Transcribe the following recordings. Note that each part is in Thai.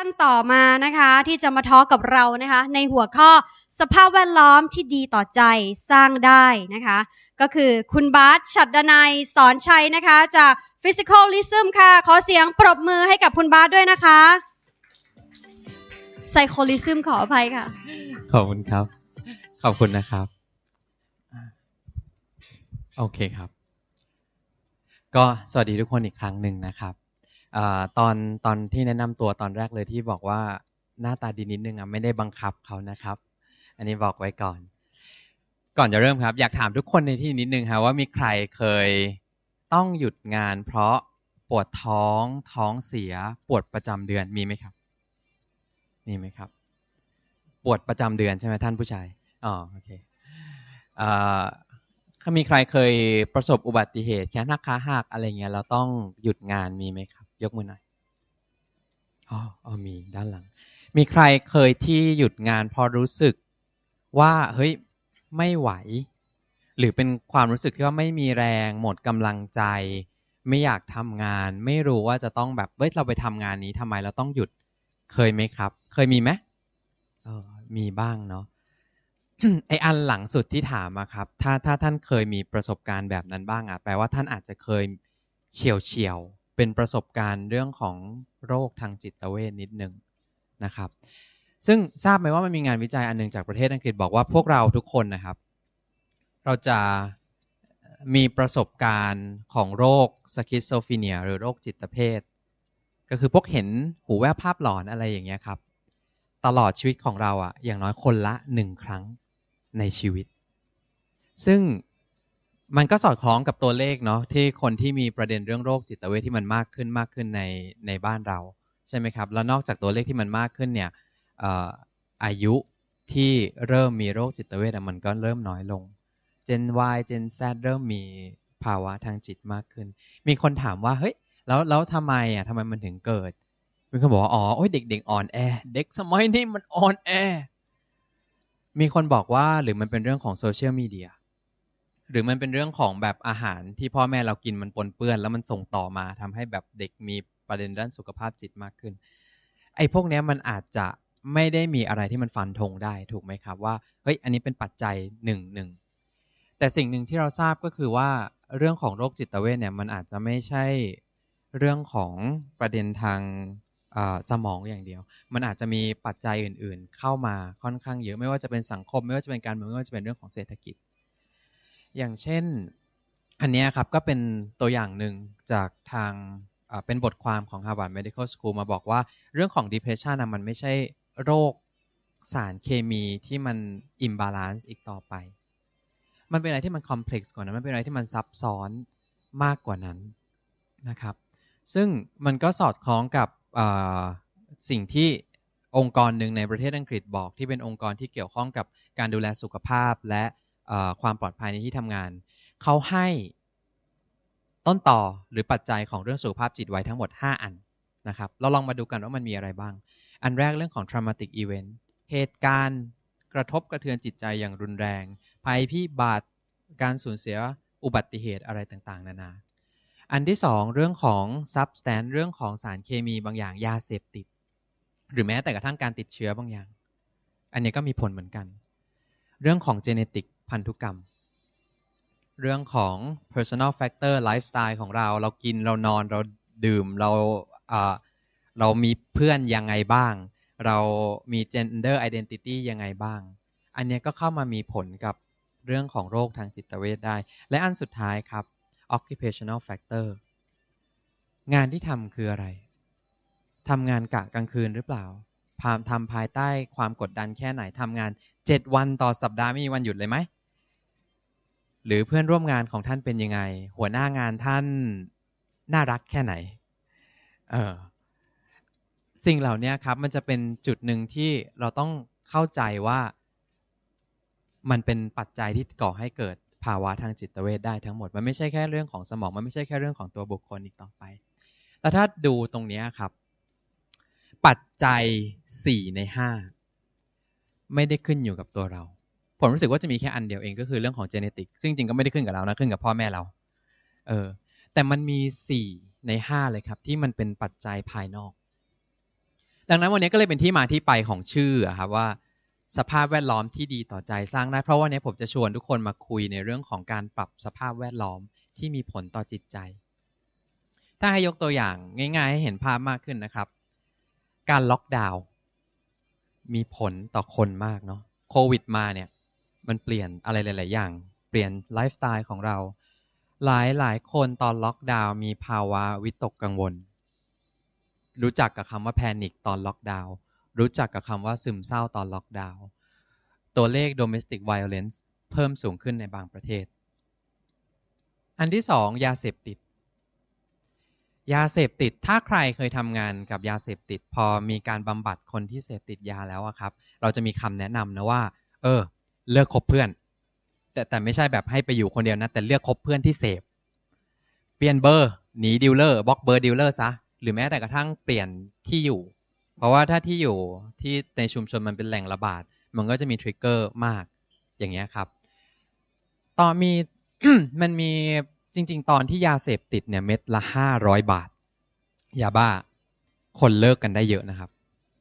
ท่านต่อมานะคะที่จะมาทอกับเรานะคะ ในหัวข้อสภาพแวดล้อมที่ดีต่อใจสร้างได้นะคะ ก็คือคุณบาสฉัดดนัยสอนชัยนะคะ จาก Physicalism ค่ะ ขอเสียงปรบมือให้กับคุณบาสด้วยนะคะ Psycholism ขออภัยค่ะ ขอบคุณครับ ขอบคุณนะครับ โอเคครับ ก็สวัสดีทุกคนอีกครั้งหนึ่งนะครับ ตอนตอนที่แนะนำตัวตอนแรกเลยที่บอกว่าหน้าตาดีนิดนึงอะไม่ได้บังคับเขานะครับ อันนี้บอกไว้ก่อน ก่อนจะเริ่มครับ อยากถามทุกคนในที่นิดนึงครับว่ามีใครเคยต้องหยุดงาน เพราะปวดท้องท้องเสีย ปวดประจำเดือนมีไหมครับ มีไหมครับ ปวดประจำเดือนใช่ไหมท่านผู้ชายอ๋อโอเคอ่อมีใครเคยประสบอุบัติเหตุแขนหักขาหักอะไรเงี้ยเราต้องหยุดงานมีไหมครับ ยกมือหน่อยอ๋ออ๋อมีด้านหลัง มีใครเคยที่หยุดงานพอรู้สึกว่าเฮ้ยไม่ไหว หรือเป็นความรู้สึกที่ว่าไม่มีแรง หมดกำลังใจ ไม่อยากทำงาน ไม่รู้ว่าจะต้องแบบเฮ้ยเราไปทำงานนี้ทำไมเราต้องหยุดเคยไหมครับ เคยมีไหมเออมีบ้างเนาะไออันหลังสุดที่ถามอะครับ ถ้าถ้าท่านเคยมีประสบการณ์แบบนั้นบ้างอะแปลว่าท่านอาจจะเคยเฉียวเฉียวๆ เป็นประสบการณ์เรื่องของโรคทางจิตเวชนิดนึงนะครับ ซึ่งทราบไหมว่ามันมีงานวิจัยอันหนึ่งจากประเทศอังกฤษบอกว่าพวกเราทุกคนนะครับ เราจะมีประสบการณ์ของโรคสคิสโซฟีเนียหรือโรคจิตเภท ก็คือพวกเห็นหูแววภาพหลอนอะไรอย่างเงี้ยครับ ตลอดชีวิตของเราอะอย่างน้อยคนละหนึ่งครั้งในชีวิต ซึ่ง มันก็สอดคล้องกับตัวเลขเนาะที่คนที่มีประเด็นเรื่องโรคจิตเวทที่มันมากขึ้นมากขึ้นในในบ้านเราใช่ไหมครับ แล้วนอกจากตัวเลขที่มันมากขึ้นเนี่ยออายุที่เริ่มมีโรคจิตเวทมันก็เริ่มน้อยลง Gen Y Gen Z เริ่มมีภาวะทางจิตมากขึ้น มีคนถามว่าเฮ้ยแล้วแล้วทำไมอะทำไมมันถึงเกิดมีคนบอกว่าอ๋อโอ้ยเด็กๆอ่อนแอ เด็กสมัยนี้มันอ่อนแอ มีคนบอกว่าหรือมันเป็นเรื่องของโซเชียลมีเดีย หรือมันเป็นเรื่องของแบบอาหารที่พ่อแม่เรากินมันปนเปื้อน แล้วมันส่งต่อมาทำให้แบบเด็กมีประเด็นด้านสุขภาพจิตมากขึ้น ไอ้พวกนี้มันอาจจะไม่ได้มีอะไรที่มันฟันธงได้ถูกไหมครับว่าเฮ้ยอันนี้เป็นปัจจัยหนึ่งหนึ่งแต่สิ่งหนึ่งที่เราทราบก็คือว่าเรื่องของโรคจิตเวทเนี่ยมันอาจจะไม่ใช่เรื่องของประเด็นทางสมองอย่างเดียว มันอาจจะมีปัจจัยอื่น ๆ เข้ามาค่อนข้างเยอะไม่ว่าจะเป็นสังคม ไม่ว่าจะเป็นการเมืองไม่ว่าจะเป็นเรื่องของเศรษฐกิจ อย่างเช่น อันนี้ครับก็เป็นตัวอย่างหนึ่งจากทางเป็นบทความของ Harvard Medical School มาบอกว่าเรื่องของ depression นะมันไม่ใช่โรคสารเคมีที่มัน imbalance อีกต่อไป มันเป็นอะไรที่มันคอมเพล็กว่านั้น มันเป็นอะไรที่มันซับซ้อนมากกว่านั้นนะครับ ซึ่งมันก็สอดคล้องกับสิ่งที่องค์กรหนึ่งในประเทศอังกฤษบอกที่เป็นองค์กรที่เกี่ยวข้องกับการดูแลสุขภาพและ ความปลอดภัยในที่ทำงาน เขาให้ต้นต่อหรือปัจจัยของเรื่องสุขภาพจิตไว้ทั้งหมด 5 อันนะครับ เราลองมาดูกันว่ามันมีอะไรบ้าง อันแรกเรื่องของ traumatic event เหตุการณ์กระทบกระเทือนจิตใจอย่างรุนแรง ภัยพิบัติการสูญเสียอุบัติเหตุอะไรต่างๆ นานา อันที่สองเรื่องของ substance เรื่องของสารเคมีบางอย่างยาเสพติด หรือแม้แต่กระทั่งการติดเชื้อบางอย่าง อันนี้ก็มีผลเหมือนกัน เรื่องของ genetic พันธุกรรม เรื่องของ personal factor lifestyle ของเรา เรากินเรานอนเราดื่มเราเรามีเพื่อนยังไงบ้าง เรามี gender identity ยังไงบ้าง อันเนี้ยก็เข้ามามีผลกับเรื่องของโรคทางจิตเวชได้ และอันสุดท้ายครับ occupational factor งานที่ทำคืออะไรทำงานกะกลางคืนหรือเปล่าพามทำภายใต้ความกดดันแค่ไหนทำงาน 7 วันต่อสัปดาห์ไม่มีวันหยุดเลยไหม หรือเพื่อนร่วมงานของท่านเป็นยังไง หัวหน้างานท่านน่ารักแค่ไหนเออสิ่งเหล่านี้ครับมันจะเป็นจุดหนึ่งที่เราต้องเข้าใจว่า มันเป็นปัจจัยที่ก่อให้เกิดภาวะทางจิตเวชได้ทั้งหมด มันไม่ใช่แค่เรื่องของสมอง มันไม่ใช่แค่เรื่องของตัวบุคคลอีกต่อไปแต่ถ้าดูตรงนี้ครับ ปัจจัย 4 ใน 5 ไม่ได้ขึ้นอยู่กับตัวเรา ผมรู้สึกว่าจะมีแค่อันเดียวเองก็คือเรื่องของ genetic ซึ่งจริงก็ไม่ได้ขึ้นกับเรานะขึ้นกับพ่อแม่เรา เออ แต่มันมี 4 ใน 5 เลยครับ ที่มันเป็นปัจจัยภายนอก ดังนั้นวันนี้ก็เลยเป็นที่มาที่ไปของชื่อครับว่า สภาพแวดล้อมที่ดีต่อใจสร้างได้ เพราะวันนี้ผมจะชวนทุกคนมาคุยในเรื่องของการปรับสภาพแวดล้อมที่มีผลต่อจิตใจ ถ้าให้ยกตัวอย่างง่าย ๆ ให้เห็นภาพมากขึ้นนะครับ การล็อกดาวน์มีผลต่อคนมากเนาะโควิดมาเนี่ย มันเปลี่ยนอะไรหลาย ๆ อย่าง เปลี่ยนไลฟ์สไตล์ของเรา หลายหลายคนตอนล็อกดาวน์มีภาวะวิตกกังวล รู้จักกับคำว่าแพนิคตอนล็อกดาวน์รู้จักกับคำว่าซึมเศร้าตอนล็อกดาวน์ตัวเลข domestic violence เพิ่มสูงขึ้นในบางประเทศ อันที่สองยาเสพติด ยาเสพติดถ้าใครเคยทำงานกับยาเสพติด พอมีการบำบัดคนที่เสพติดยาแล้วครับ เราจะมีคำแนะนำนะว่า เออ เลิกคบเพื่อน แต่แต่ไม่ใช่แบบให้ไปอยู่คนเดียวนะ แต่เลือกคบเพื่อนที่เสพ เปลี่ยนเบอร์หนีดีลเลอร์บล็อกเบอร์ดีลเลอร์ซะหรือแม้แต่กระทั่งเปลี่ยนที่อยู่ เพราะว่าถ้าที่อยู่ที่ในชุมชนมันเป็นแหล่งระบาด มันก็จะมีทริกเกอร์มากอย่างเงี้ยครับตอนมีมันมีจริง ๆ ตอนที่ยาเสพติดเนี่ยเม็ดละห้าร้อยบาทยาบ้า คนเลิกกันได้เยอะนะครับ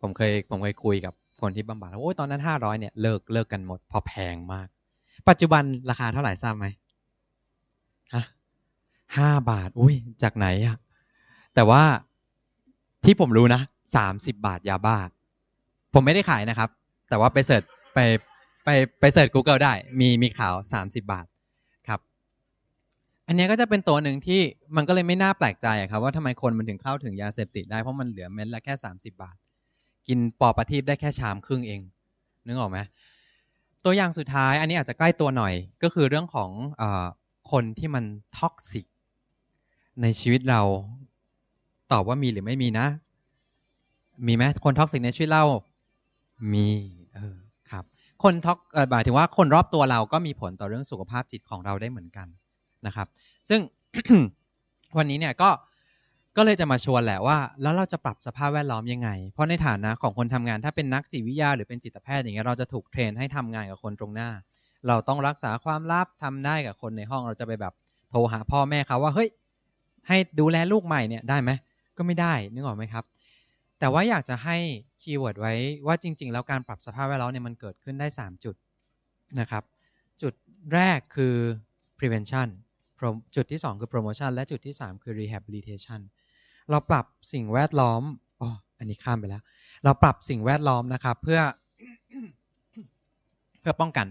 ผมเคยผมเคยคุยกับ คนที่บำบัดโอ้ยตอนนั้นห้าร้อยเนี่ยเลิกเลิกกันหมดเพราะแพงมาก ปัจจุบันราคาเท่าไหร่ทราบไหมฮะห้าบาท อุ้ยจากไหนอะแต่ว่าที่ผมรู้นะสามสิบบาทยาบ้า ผมไม่ได้ขายนะครับ แต่ว่าไปเสิร์ชไปไปไปเสิร์ช Google ได้ มีมีข่าวสามสิบบาทครับ อันนี้ก็จะเป็นตัวหนึ่งที่มันก็เลยไม่น่าแปลกใจครับ ว่าทำไมคนมันถึงเข้าถึงยาเสพติดได้เพราะมันเหลือเม็ดละแค่สามสิบบาท กินปอประทีปได้แค่ชามครึ่งเอง นึกออกไหมตัวอย่างสุดท้ายอันนี้อาจจะใกล้ตัวหน่อยก็คือเรื่องของอคนที่มันท็อกซิกในชีวิตเราตอบว่ามีหรือไม่มีนะ มีไหมคนท็อกซิกในชีวิตเรา มีเออครับ คนท็อกหมายถึงว่าคนรอบตัวเราก็มีผลต่อเรื่องสุขภาพจิตของเราได้เหมือนกันนะครับ ซึ่งวันนี้เนี่ยก็ ก็เลยจะมาชวนแหละว่า แล้วเราจะปรับสภาพแวดล้อมยังไง เพราะในฐานะของคนทำงานถ้าเป็นนักจิตวิทยาหรือเป็นจิตแพทย์อย่างเงี้ยเราจะถูกเทรนให้ทำงานกับคนตรงหน้า เราต้องรักษาความลับทำได้กับคนในห้องเราจะไปแบบโทรหาพ่อแม่เขาว่าเฮ้ยให้ดูแลลูกใหม่เนี่ยได้ไหมก็ไม่ได้นึกออกไหมครับ แต่ว่าอยากจะให้คีย์เวิร์ดไว้ว่าจริง ๆ แล้วการปรับสภาพแวดล้อมเนี่ยมันเกิดขึ้นได้ 3 จุดนะครับ จุดแรกคือ prevention จุดที่ 2 คือ promotion และจุดที่ 3 คือ rehabilitation เราปรับสิ่งแวดล้อมอ๋ออันนี้ข้ามไปแล้ว เราปรับสิ่งแวดล้อมนะครับ เพื่อเพื่อป้องกัน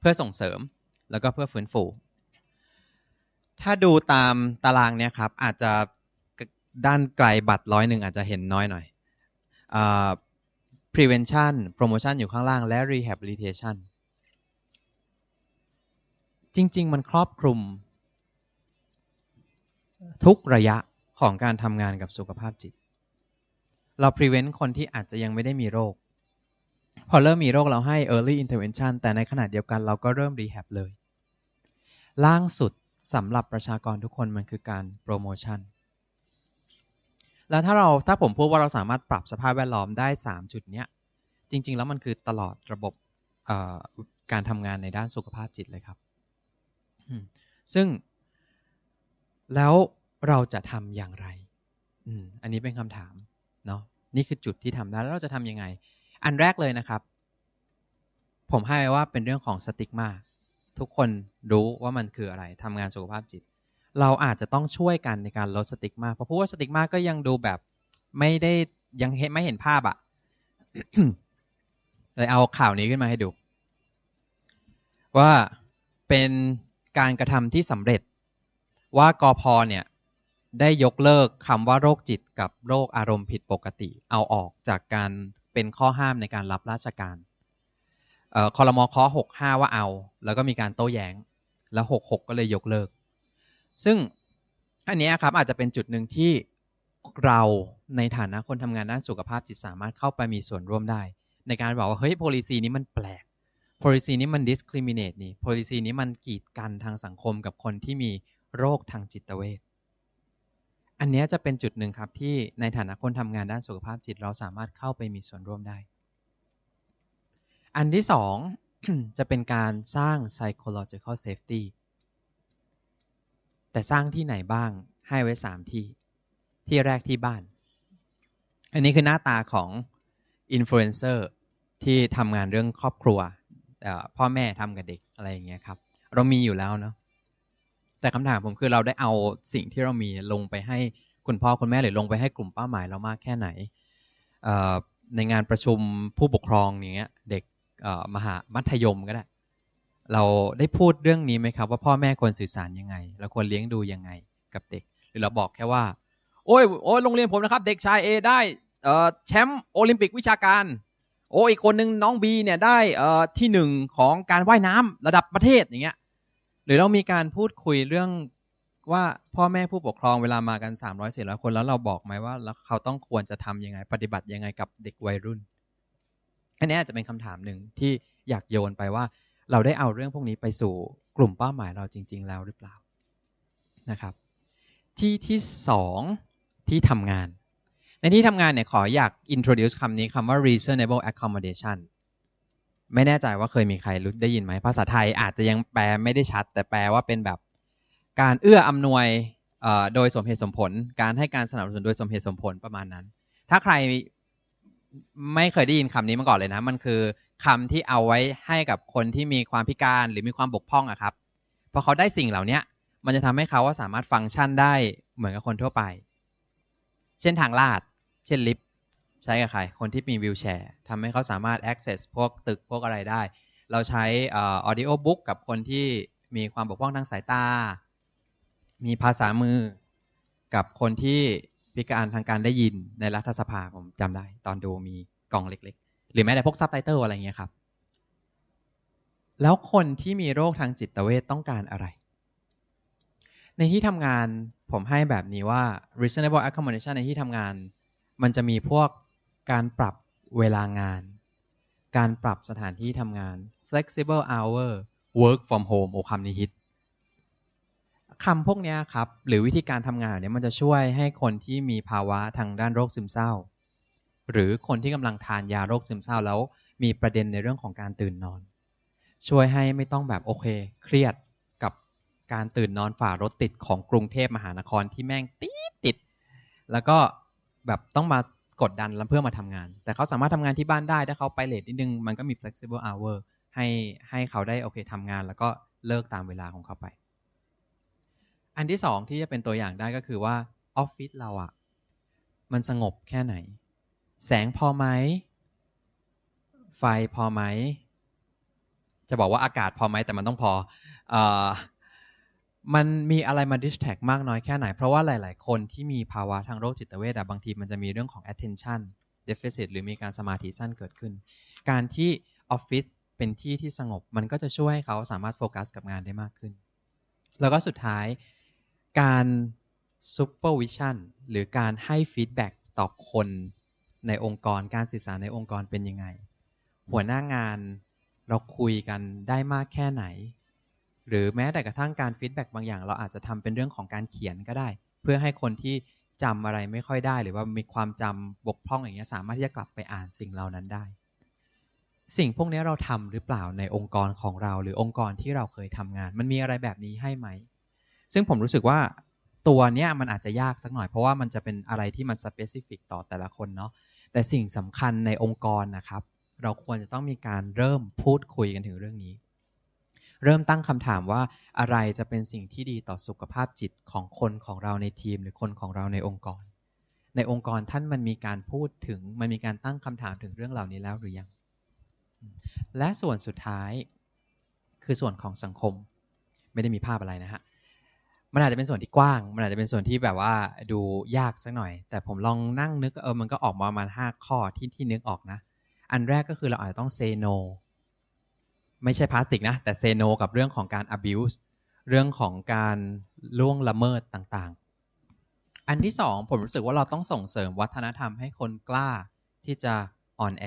เพื่อส่งเสริมแล้วก็เพื่อฟื้นฟู ถ้าดูตามตารางเนี่ยครับ อาจจะด้านไกลบัตรร้อยหนึ่งอาจจะเห็นน้อยหน่อย prevention promotion อยู่ข้างล่างและ rehabilitation จริง ๆ มันครอบคลุม ทุกระยะ ของการทำงานกับสุขภาพจิต เรา prevent คนที่อาจจะยังไม่ได้มีโรค พอเริ่มมีโรคเราให้ early intervention แต่ในขณะเดียวกันเราก็เริ่ม rehab เลย ล่างสุดสำหรับประชากรทุกคนมันคือการ promotion แล้วถ้าเราถ้าผมพูดว่าเราสามารถปรับสภาพแวดล้อมได้ 3 จุดเนี้ย จริง ๆ แล้วมันคือตลอดระบบการทำงานในด้านสุขภาพจิตเลยครับ ซึ่งแล้ว เราจะทำอย่างไรอันนี้เป็นคำถามเนาะ นี่คือจุดที่ทำได้แล้วเราจะทำยังไง อันแรกเลยนะครับ ผมให้ว่าเป็นเรื่องของสติกมาทุกคนรู้ว่ามันคืออะไรทำงานสุขภาพจิต เราอาจจะต้องช่วยกันในการลดสติกมาเพราะพูดว่าสติกมาก็ยังดูแบบไม่ได้ยังเห็นไม่เห็นภาพอะเลยเอาข่าวนี้ขึ้นมาให้ดู ว่าเป็นการกระทำที่สำเร็จว่ากอพอเนี่ย ได้ยกเลิกคำว่าโรคจิตกับโรคอารมณ์ผิดปกติ เอาออกจากการเป็นข้อห้ามในการรับราชการคอรมอข้อ65 ว่าเอา แล้วก็มีการโต้แย้ง แล้ว 66 ก็เลยยกเลิก ซึ่งอันนี้ครับอาจจะเป็นจุดหนึ่งที่เราในฐานะคนทำงานด้านสุขภาพจิตสามารถเข้าไปมีส่วนร่วมได้ ในการบอกว่า เฮ้ย policy นี้มันแปลก policy นี้มัน discriminate นี่ policy นี้มันกีดกันทางสังคมกับคนที่มีโรคทางจิตเวช อันนี้จะเป็นจุดหนึ่งครับที่ในฐานะคนทำงานด้านสุขภาพจิตเราสามารถเข้าไปมีส่วนร่วมได้ อันที่สองจะเป็นการสร้าง psychological safety แต่สร้างที่ไหนบ้างให้ไว้สามที่ ที่แรกที่บ้าน อันนี้คือหน้าตาของอินฟลูเอนเซอร์ที่ทำงานเรื่องครอบครัวพ่อแม่ทำกับเด็กอะไรอย่างเงี้ยครับ เรามีอยู่แล้วเนาะ แต่คำถามผมคือเราได้เอาสิ่งที่เรามีลงไปให้คุณพ่อคุณแม่หรือลงไปให้กลุ่มเป้าหมายเรามากแค่ไหน ในงานประชุมผู้ปกครองอย่างเงี้ยเด็กมหามัธยมก็ได้ เราได้พูดเรื่องนี้ไหมครับ ว่าพ่อแม่ควรสื่อสารยังไงเราควรเลี้ยงดูยังไงกับเด็ก หรือเราบอกแค่ว่า โอ้ยโอ้ยโรงเรียนผมนะครับ เด็กชายเอได้แชมป์โอลิมปิกวิชาการ โอ้อีกคนนึงน้องบีเนี่ยได้ที่หนึ่งของการว่ายน้ำระดับประเทศอย่างเงี้ย หรือเรามีการพูดคุยเรื่องว่าพ่อแม่ผู้ปกครองเวลามากัน3 0 0 400คนแล้วเราบอกไหมว่าเขาต้องควรจะทํำยังไง ปฏิบัติยังไงกับเด็กวัยรุ่น อันนี้อาจจะเป็นคำถามหนึ่งที่อยากโยนไปว่า เราได้เอาเรื่องพวกนี้ไปสู่กลุ่มเป้าหมายเราจริง ๆ แล้วหรือเปล่านะครับ ที่ที่สองที่ทำงาน ในที่ทำงานเนี่ยขออยาก introduce คำนี้คำว่า reasonable accommodation ไม่แน่ใจว่าเคยมีใครรู้ได้ยินไหมภาษาไทยอาจจะยังแปลไม่ได้ชัด แต่แปลว่าเป็นแบบการเอื้ออำนวยโดยสมเหตุสมผล การให้การสนับสนุนโดยสมเหตุสมผลประมาณนั้น ถ้าใครไม่เคยได้ยินคำนี้มาก่อนเลยนะ มันคือคำที่เอาไว้ให้กับคนที่มีความพิการหรือมีความบกพร่องอะครับพอเขาได้สิ่งเหล่านี้มันจะทำให้เขาว่าสามารถฟังก์ชันได้เหมือนกับคนทั่วไป เช่นทางลาด เช่นลิฟต์ ใช้กับใคร คนที่มีวิวแชร์ทำให้เขาสามารถ access พวกตึกพวกอะไรได้ เราใช้ audio book กับคนที่มีความบกพร่องทางสายตา มีภาษามือ กับคนที่พิการทางการได้ยินในรัฐสภาผมจำได้ ตอนดูมีกล่องเล็ก ๆ หรือแม้แต่พวกซับไตเติลอะไรเงี้ยครับ แล้วคนที่มีโรคทางจิตเวทต้องการอะไร ในที่ทำงานผมให้แบบนี้ว่า reasonable accommodation ในที่ทำงาน มันจะมีพวก การปรับเวลางาน การปรับสถานที่ทำงาน flexible hour work from home โอ้คำนี้ฮิตคำพวกนี้ครับ หรือวิธีการทำงานเนี่ยมันจะช่วยให้คนที่มีภาวะทางด้านโรคซึมเศร้า หรือคนที่กำลังทานยาโรคซึมเศร้าแล้ว มีประเด็นในเรื่องของการตื่นนอน ช่วยให้ไม่ต้องแบบโอเค เครียดกับการตื่นนอนฝ่ารถติดของกรุงเทพมหานครที่แม่งติดติด แล้วก็แบบต้องมา กดดันแล้วเพื่อมาทำงาน แต่เขาสามารถทำงานที่บ้านได้ ถ้าเขาไปเลทนิดนึง มันก็มี flexible hour ให้ให้เขาได้โอเคทำงาน แล้วก็เลิกตามเวลาของเขาไป อันที่สองที่จะเป็นตัวอย่างได้ก็คือว่าออฟฟิศเราอะมันสงบแค่ไหน แสงพอไหม ไฟพอไหม จะบอกว่าอากาศพอไหมแต่มันต้องพออ มันมีอะไรมาดิสแท็กมากน้อยแค่ไหน เพราะว่าหลาย ๆ คนที่มีภาวะทางโรคจิตเวทบางทีมันจะมีเรื่องของ attention deficit หรือมีการสมาธิสั้นเกิดขึ้น การที่ออฟฟิศเป็นที่ที่สงบ มันก็จะช่วยให้เขาสามารถโฟกัสกับงานได้มากขึ้น แล้วก็สุดท้ายการซูเปอร์วิชั่นหรือการให้ฟีดแบ็กต่อคนในองค์กรการสื่อสารในองค์กรเป็นยังไง หัวหน้างานเราคุยกันได้มากแค่ไหน หรือแม้แต่กระทั่งการฟีดแบ็กบางอย่าง เราอาจจะทำเป็นเรื่องของการเขียนก็ได้ เพื่อให้คนที่จำอะไรไม่ค่อยได้ หรือว่ามีความจำบกพร่องอย่างเงี้ยสามารถที่จะกลับไปอ่านสิ่งเหล่านั้นได้ สิ่งพวกนี้เราทำหรือเปล่าในองค์กรของเรา หรือองค์กรที่เราเคยทำงาน มันมีอะไรแบบนี้ให้ไหม ซึ่งผมรู้สึกว่าตัวเนี้ยมันอาจจะยากสักหน่อยเพราะว่ามันจะเป็นอะไรที่มันสเปซิฟิกต่อแต่ละคนเนาะแต่สิ่งสำคัญในองค์กรนะครับ เราควรจะต้องมีการเริ่มพูดคุยกันถึงเรื่องนี้ เริ่มตั้งคำถามว่าอะไรจะเป็นสิ่งที่ดีต่อสุขภาพจิตของคนของเราในทีม หรือคนของเราในองค์กร ในองค์กรท่านมันมีการพูดถึงมันมีการตั้งคำถามถึงเรื่องเหล่านี้แล้วหรือยัง และส่วนสุดท้ายคือส่วนของสังคม ไม่ได้มีภาพอะไรนะฮะมันอาจจะเป็นส่วนที่กว้าง มันอาจจะเป็นส่วนที่แบบว่าดูยากสักหน่อย แต่ผมลองนั่งนึกเออมันก็ออกมาประมาณห้าข้อที่ที่นึกออกนะ อันแรกก็คือเราอาจจะต้องเซโน ไม่ใช่พลาสติกนะ แต่เซโนกับเรื่องของการ abuse เรื่องของการล่วงละเมิดต่างๆ อันที่สองผมรู้สึกว่าเราต้องส่งเสริมวัฒนธรรมให้คนกล้าที่จะอ่อนแอ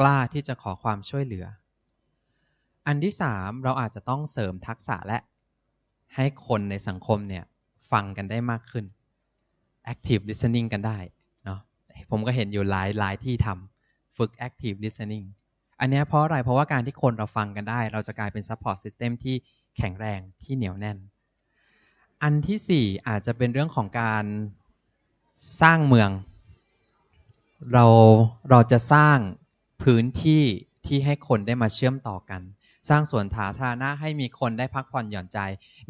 กล้าที่จะขอความช่วยเหลือ อันที่สามเราอาจจะต้องเสริมทักษะและ ให้คนในสังคมเนี่ยฟังกันได้มากขึ้น active listening กันได้เนาะผมก็เห็นอยู่หลายหลายที่ทำฝึก active listening อันนี้เพราะอะไรเพราะว่าการที่คนเราฟังกันได้ เราจะกลายเป็น support system ที่แข็งแรงที่เหนียวแน่น อันที่สี่อาจจะเป็นเรื่องของการสร้างเมือง เราเราจะสร้างพื้นที่ที่ให้คนได้มาเชื่อมต่อกัน สร้างสวนสาธารณะให้มีคนได้พักผ่อนหย่อนใจ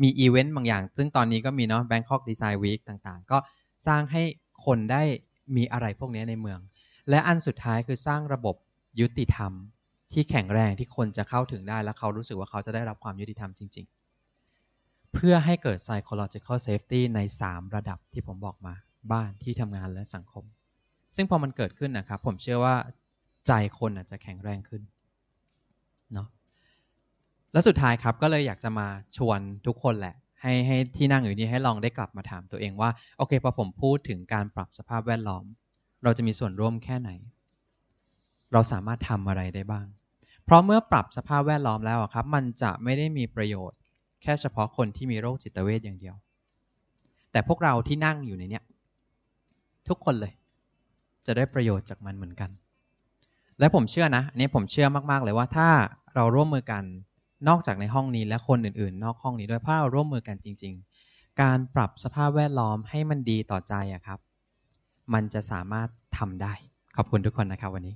มีอีเวนต์บางอย่าง ซึ่งตอนนี้ก็มีเนาะ Bangkok Design Week ต่างๆ ก็สร้างให้คนได้มีอะไรพวกนี้ในเมือง และอันสุดท้ายคือสร้างระบบยุติธรรม ที่แข็งแรงที่คนจะเข้าถึงได้และเขารู้สึกว่าเขาจะได้รับความยุติธรรมจริง ๆ เพื่อให้เกิด psychological safety ใน 3 ระดับที่ผมบอกมา บ้านที่ทำงานและสังคม ซึ่งพอมันเกิดขึ้นนะครับ ผมเชื่อว่าใจคนอาจจะแข็งแรงขึ้นเนาะแล้วสุดท้ายครับก็เลยอยากจะมาชวนทุกคนแหละ ให้ให้ที่นั่งอยู่นี่ให้ลองได้กลับมาถามตัวเองว่า โอเคพอผมพูดถึงการปรับสภาพแวดล้อม เราจะมีส่วนร่วมแค่ไหน เราสามารถทำอะไรได้บ้าง เพราะเมื่อปรับสภาพแวดล้อมแล้วอะครับ มันจะไม่ได้มีประโยชน์ แค่เฉพาะคนที่มีโรคจิตเวทอย่างเดียว แต่พวกเราที่นั่งอยู่ในเนี้ยทุกคนเลย จะได้ประโยชน์จากมันเหมือนกัน และผมเชื่อนะอันนี้ผมเชื่อมาก ๆ เลยว่าถ้าเราร่วมมือกันนอกจากในห้องนี้และคนอื่น ๆ นอกห้องนี้ด้วยถ้าเราร่วมมือกันจริง ๆ การปรับสภาพแวดล้อมให้มันดีต่อใจอะครับ มันจะสามารถทำได้ ขอบคุณทุกคนนะครับวันนี้